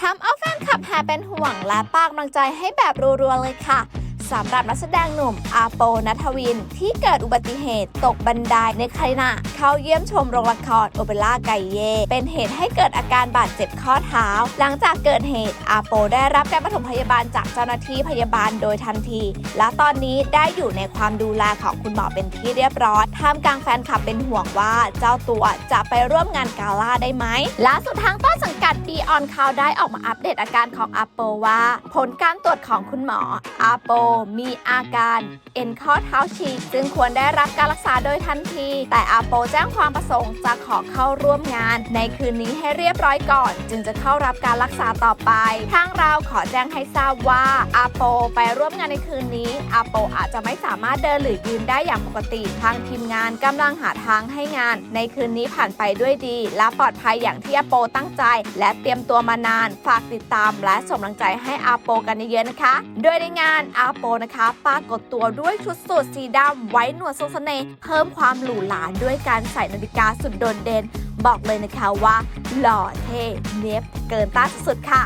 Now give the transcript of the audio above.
ทำเอาแฟนคลับแห่เป็นห่วงและปากกำลังใจให้แบบรัวๆเลยค่ะ สำหรับนักแสดงหนุ่มอาโปนัทวิน ที่เกิดอุบัติเหตุตกบันไดในขณะเข้าเยี่ยมชมโรงละครโอเปร่าไกเย่ เป็นเหตุให้เกิดอาการบาดเจ็บข้อเท้า หลังจากเกิดเหตุอาโปได้รับการปฐมพยาบาลจากเจ้าหน้าที่พยาบาลโดยทันที และตอนนี้ได้อยู่ในความดูแลของคุณหมอเป็นที่เรียบร้อยท่ามกลางแฟนคลับเป็นห่วงว่าเจ้าตัวจะไปร่วมงานกาล่าได้ไหมล่าสุดทางต้นสังกัด b ีออนคาวได้ออกมาอัปเดตอาการของอาโปว่า ผลการตรวจของคุณหมออาโปมีอาการเอ็นข้อเท้าฉีก ซึ่งควรได้รับการรักษาโดยทันที แต่อาโปแจ้งความประสงค์จะขอเข้าร่วมงาน ในคืนนี้ให้เรียบร้อยก่อน จึงจะเข้ารับการรักษาต่อไป ทางเราขอแจ้งให้ทราบว่าอาโปไปร่วมงานในคืนนี้อาโปอาจจะไม่สามารถเดินหรือยืนได้อย่างปกติ ทางทีมงานกำลังหาทางให้งาน ในคืนนี้ผ่านไปด้วยดี และปลอดภัยอย่างที่อาโปตั้งใจ และเตรียมตัวมานาน ฝากติดตามและส่งกำลังใจให้อาโปกันเยอะๆนะคะ โดยในงานอาโปนะคะปรากฏตัวด้วยชุดสูทสีดำไว้หนวดทรงเสน่ห์เพิ่มความหรูหราด้วยการใส่นาฬิกาสุดโดดเด่น บอกเลยนะคะว่า หล่อเท่เนียบเกินต้านสุดๆค่ะ